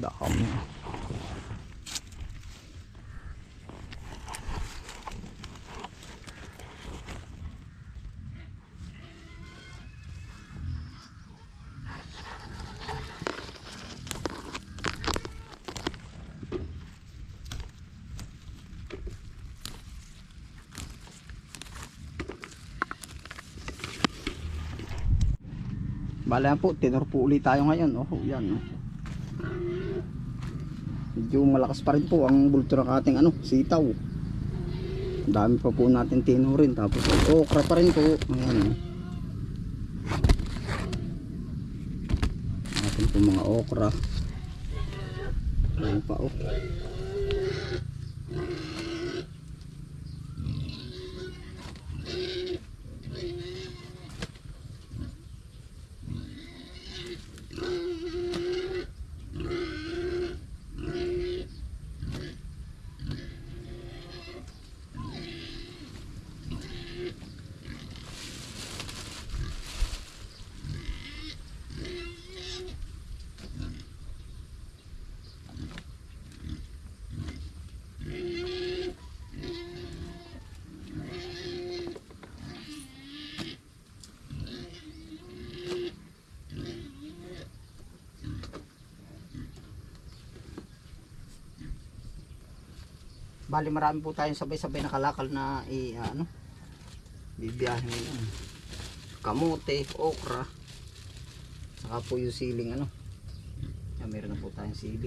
Dami. Bala po, tinor po ulit tayo ngayon. Oh, yan. Oh. Medyo malakas pa rin po ang bulto ng ating ano, sitaw. Dami pa po natin tinurin. Tapos oh, okra pa rin po. Ayan. Oh. Atin po mga okra. Ayan pa oh. Bali marami po tayong sabay-sabay na kalakal na i ano bibiyahin ngayon. Kamote, okra. Saka po yung siling ano. Yan, meron na po tayong sili.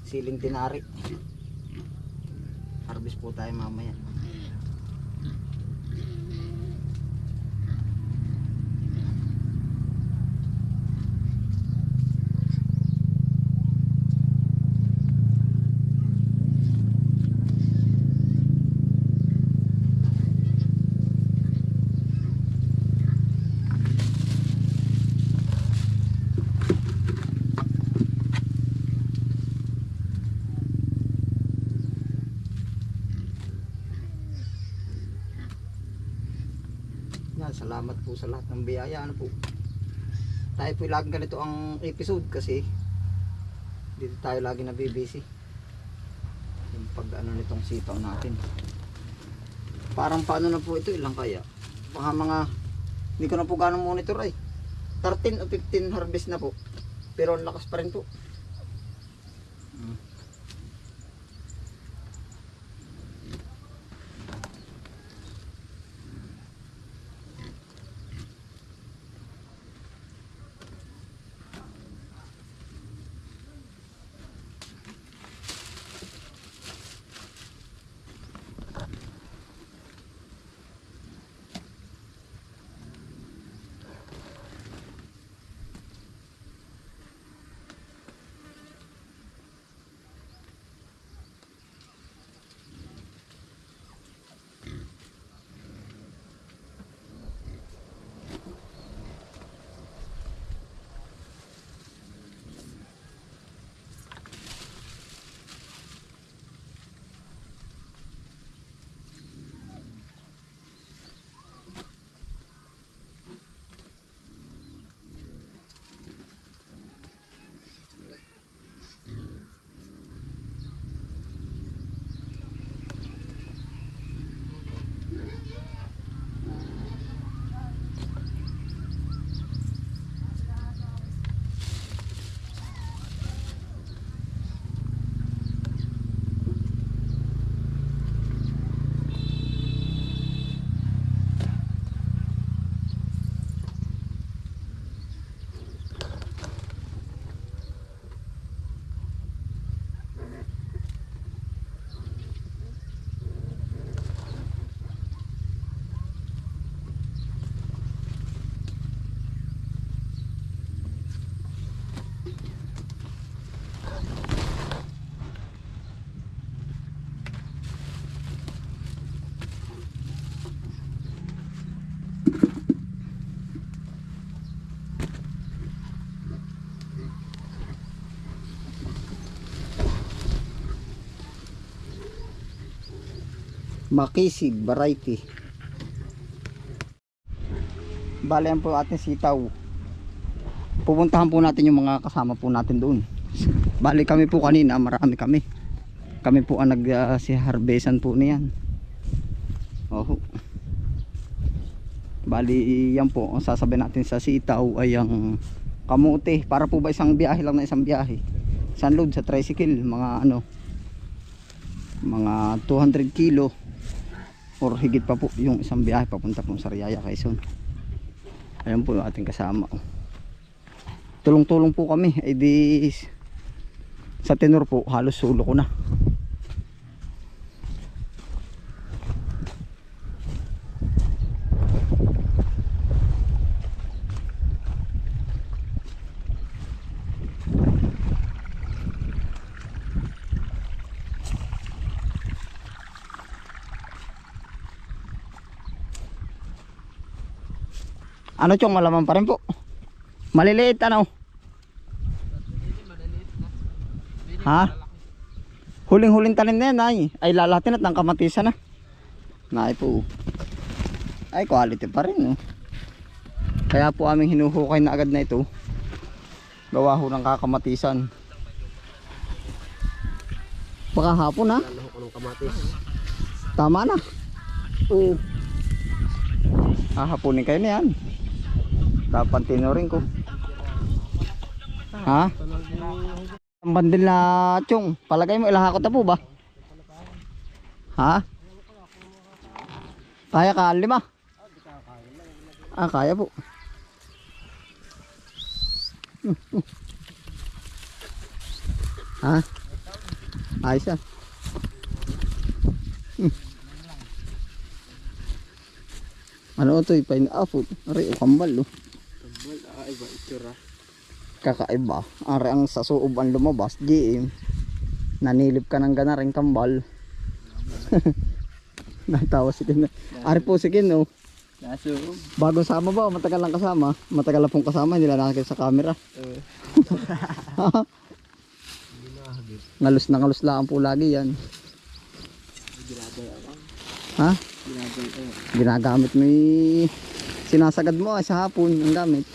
Siling tinari. Harvest po tayo mamaya. Yan, salamat po sa lahat ng biyaya. Ano po? Tayo po lagi ganito ang episode kasi dito tayo lagi nabibisi. Yung pag ano nitong sitaw natin. Parang paano na po ito ilang kaya? Baka mga hindi ko na po ganong monitor ay. 13 o 15 harvest na po. Pero ang lakas pa rin po. Makisig variety. Bale yan po ating sitaw. pupuntahan po natin yung mga kasama po natin doon. Bali kami po kanina, marami kami. Kami po ang nag ah, si harbesan po niyan. Oh. Bali yan po, ang sasabihin natin sa sitaw ay ang kamote. Para po ba isang biyahe lang na isang biyahe. Isang load sa tricycle, mga ano, mga 200 kilo or higit pa po yung isang biyahe papunta po sa Riyaya Quezon. Ayan po yung ating kasama. Tulong-tulong po kami. Eh di sa tenor po halos sulo ko na. Ano chong malaman pa rin po? Maliliit ano? Ha? Huling-huling tanim na yan ay. Ay lalatin at ng kamatisan na. Naay po. Ay quality pa rin oh. Kaya po aming hinuhukay na agad na ito. Gawa ho ng kakamatisan. Baka hapon ha? Tama na. Oo. Hahapunin kayo na yan. Dapat tinurin ko. Ha? Ang bandil na chong. Palagay mo ilahakot na po ba? Ha? Kaya ka lima? Ah, kaya po. Ha? Ayos yan. Ano ito? Pineapple. Ari, o kambal. Oh. Tambal, ah, iba itsura. Kakaiba. Ari, ang sa suob ang lumabas. GM. Nanilip ka ng gana rin kambal. Natawa si Kin. Ari po si Kin, oh. Naso. Bagong sama ba? Matagal lang kasama. Matagal na pong kasama. Hindi lang nakakita sa camera. Uh, Ngalus na ngalus lang po lagi yan. Ha? Ginagamit mo yung sinasagad mo ay sa hapon ang gamit.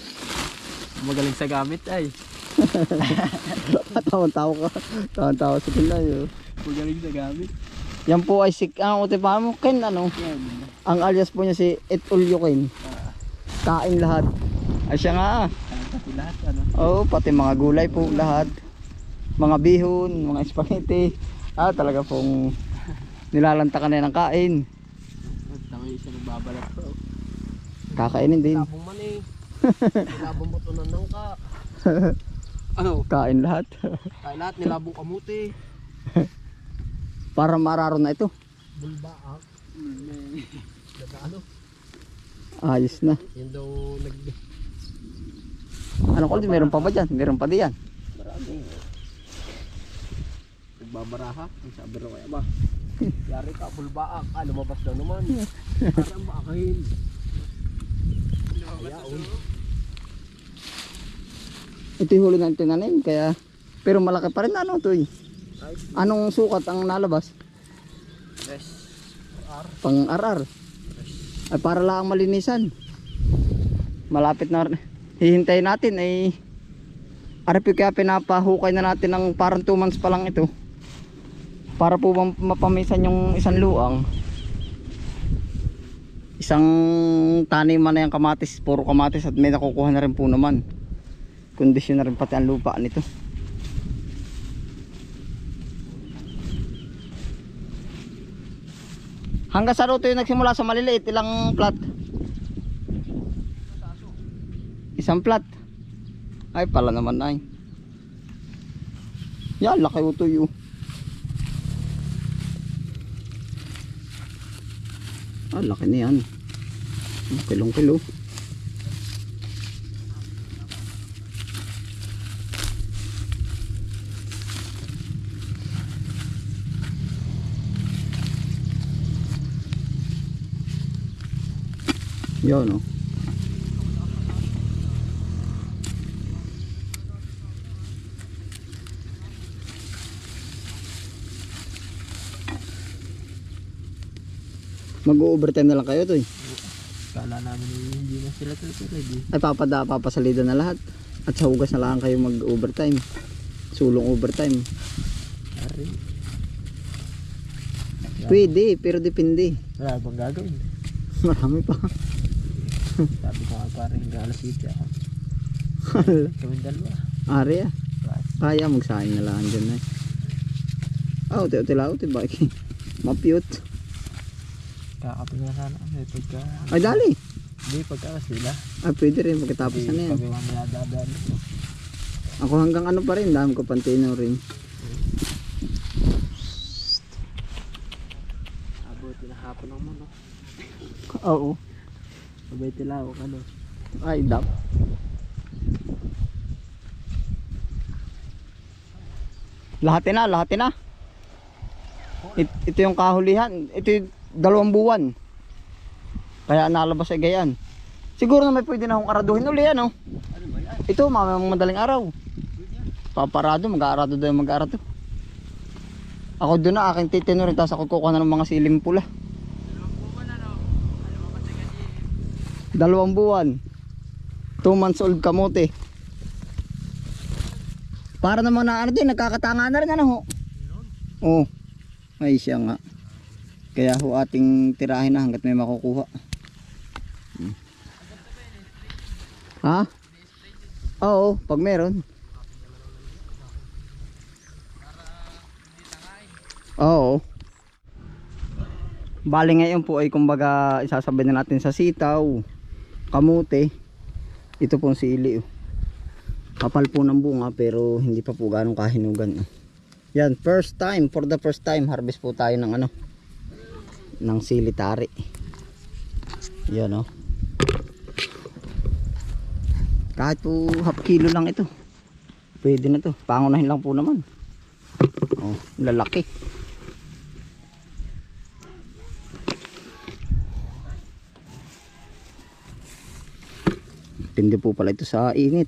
Magaling sa gamit ay. Tawan-tawa ka. Tawan-tawa si Kin na yun. Magaling sa gamit. Yan po ay si, ang uti pa mo, Ken ano? Yan. Ang alias po niya si Etulyo Ken. Kain lahat. Ay siya nga. ah. Pati lahat ano. Oo, pati mga gulay po lahat. Mga bihon, mga spaghetti. Ah, talaga pong nilalanta ka na ng kain. At tangoy isa nagbabalat ko. Kakainin din. Labong man eh. Nilabong mo to ng nangka. ano? Kain lahat. Kaya lahat nilabong kamuti. Para mararo na ito. Bulbaak. Nagano? Ayos na. Yun daw nag... Ano ko meron pa ba dyan? Meron pa diyan. Marami. Nagbabaraha. Ang sabi rin kaya ba? Yari ka, bulbaak. Ah, lumabas daw naman. Parang bakahin. Lumabas Ito yung huli ng tinanim. Kaya, pero malaki pa rin ano ito eh. Anong sukat ang nalabas? Yes. Pang RR. Ay para lang malinisan. Malapit na hihintayin natin ay Arapi kaya pinapahukay na natin ng parang 2 months pa lang ito. Para po mapamisan yung isang luang. Isang taniman na yung kamatis, puro kamatis at may nakukuha na rin po naman. Kondisyon na pati ang lupa nito. Hanggang sa ruto yung nagsimula sa maliliit, ilang plat? Isang plat. Ay pala naman ay. Yan, laki utoy oh. Ah, laki na yan. Kilong kilo. Yun oh. Mag-overtime na lang kayo to eh. Kala namin hindi na sila tuloy ready. Ay papada, papasalida na lahat. At sa hugas na lang kayo mag overtime. Sulong overtime. Ari. Pwede, pero depende. Wala bang gagawin? Marami pa. Sabi ko nga parang galas dito ako. Gawin dalawa. Ari ah. Kaya magsahin na lang dyan eh. Ah, uti uti lang uti baki. Mapiyot. Kakapin na sana kami pagka... Ay dali. Hindi pagka sila. Ah, pwede rin pagkatapos na yan. Kami mamaya dadaan. Ako hanggang ano pa rin, dami ko pantino rin. Abuti na hapon ang mano. Oo. Sabay tilaw ano. Ay, dap. Lahat na, lahat na. It, ito yung kahulihan. Ito yung dalawang buwan. Kaya nalabas ay gayan. Siguro na may pwede na akong araduhin uli. Ano? Ito, mamayang madaling araw. Paparado, mag-aarado yung mag-aarado. Ako doon na aking titino rin, tapos ako kukuha na ng mga siling pula. Dalawang buwan. Two months old kamote. Para naman na ano din, nagkakatanga na rin ano ho. Oo. Ay siya nga. Kaya ho ating tirahin na hanggat may makukuha. Ha? Oo, pag meron. Oo. Bali ngayon po ay kumbaga isasabay na natin sa sitaw, kamote. Ito pong sili. Oh. Kapal po ng bunga pero hindi pa po ganong kahinugan. Oh. Yan, first time, for the first time harvest po tayo ng ano ng sili tari. Yan oh. Kahit po half kilo lang ito. Pwede na to. Pangunahin lang po naman. Oh, lalaki. Tindi po pala ito sa init.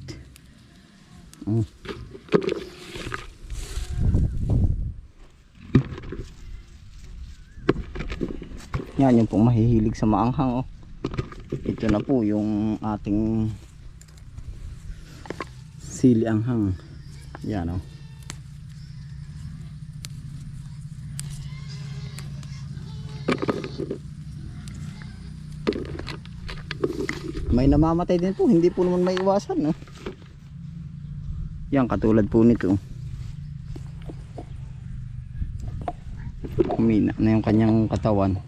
Oh. Yan yung pong mahihilig sa maanghang oh. Ito na po yung ating sili anghang. Yan oh. May namamatay din po, hindi po naman may iwasan no. Yan katulad po nito. Kumina na yung kanyang katawan.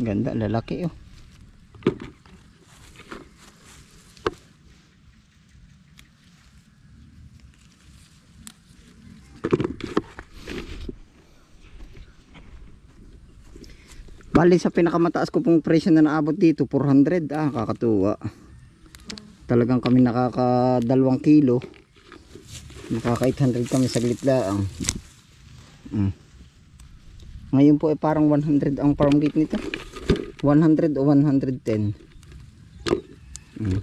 Ganda, lalaki oh. Bali sa pinakamataas ko pong presyo na naabot dito 400 ah kakatuwa talagang kami nakaka dalawang kilo nakaka 800 kami saglit lang mm. ngayon po ay parang 100 ang farm gate nito 100 o 110 mm.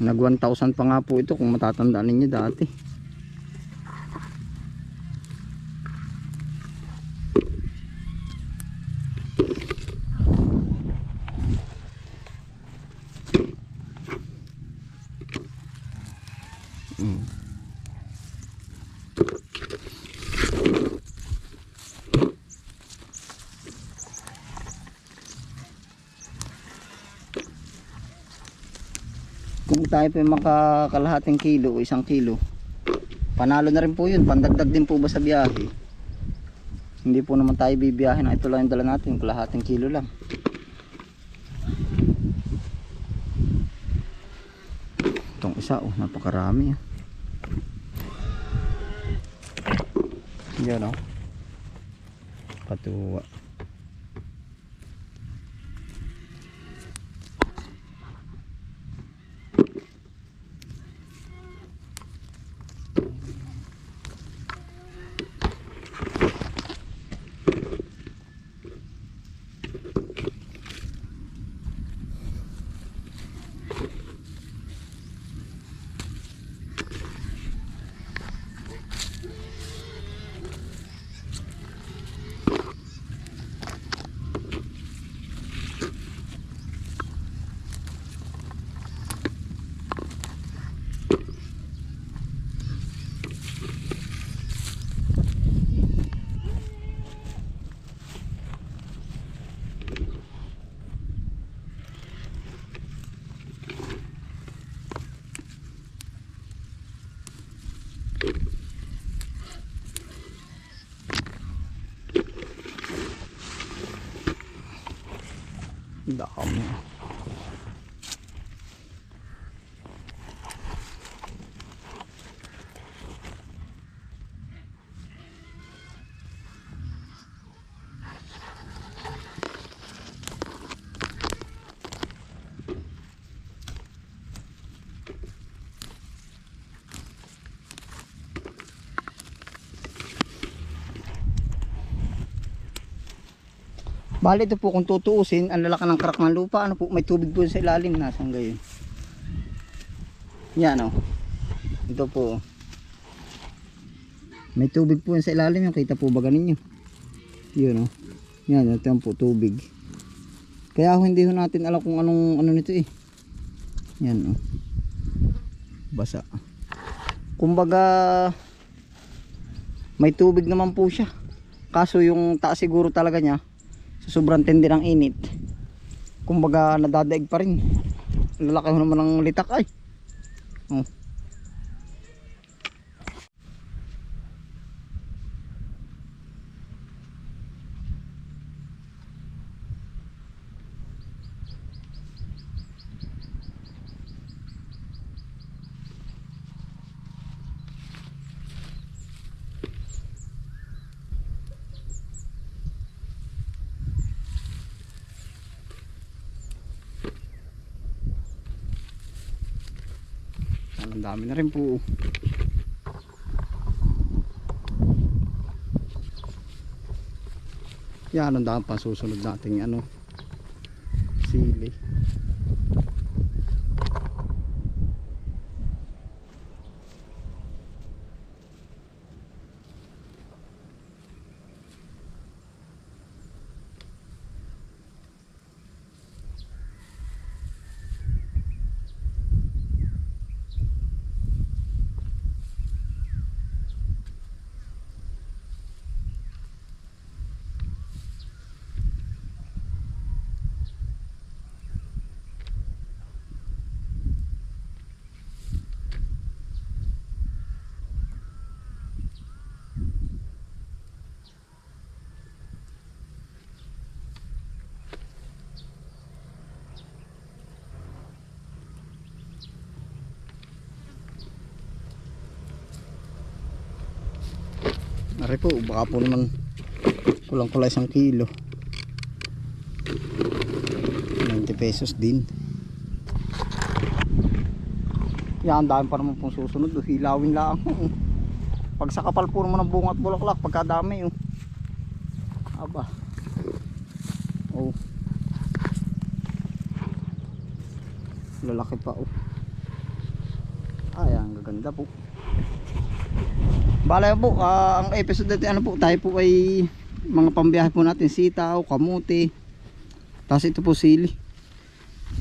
nag 1,000 pa nga po ito kung matatandaan ninyo dati tayo po makakalahating kilo o isang kilo. Panalo na rin po yun. Pandagdag din po ba sa biyahe? Hindi po naman tayo bibiyahe na ito lang yung dala natin. Kalahating kilo lang. Itong isa oh napakarami yan yan oh. Patuwa. Dami. Bali ito po kung tutuusin, ang lalaki ng crack ng lupa, ano po, may tubig po sa ilalim, nasaan gayon. Yan o. Ito po. oh. May tubig po sa ilalim, yung kita po ba ganin nyo? Yun o. Yan, ito po, tubig. Kaya ho, hindi ho natin alam kung anong ano nito eh. Yan o. Basa. Kumbaga, may tubig naman po siya. Kaso yung taas siguro talaga niya, sa sobrang tindi ng init kumbaga nadadaig pa rin lalaki naman ng litak ay oh. ang dami na rin po. Yan ang dami pa susunod nating ano sili Ari po, baka po naman kulang kulang isang kilo. 90 pesos din. Yan, dami pa naman pong susunod oh. hilawin lang. Pag sa kapal po naman ng bunga at bulaklak pagkadami oh. aba. Oh. Lalaki pa oh. Ay ang gaganda po Bala po, ah, ang episode natin ano po, tayo po ay mga pambiyahe po natin, sitaw, kamuti. Tapos ito po sili.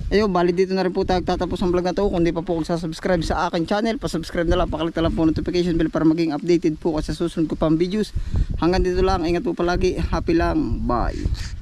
Ayun, bali dito na rin po tayo tatapos ang vlog na to. Kung di pa po subscribe sa akin channel, pa-subscribe na lang, pakalik na lang po notification bell para maging updated po kasi susunod ko pang videos. Hanggang dito lang, ingat po palagi, happy lang, bye.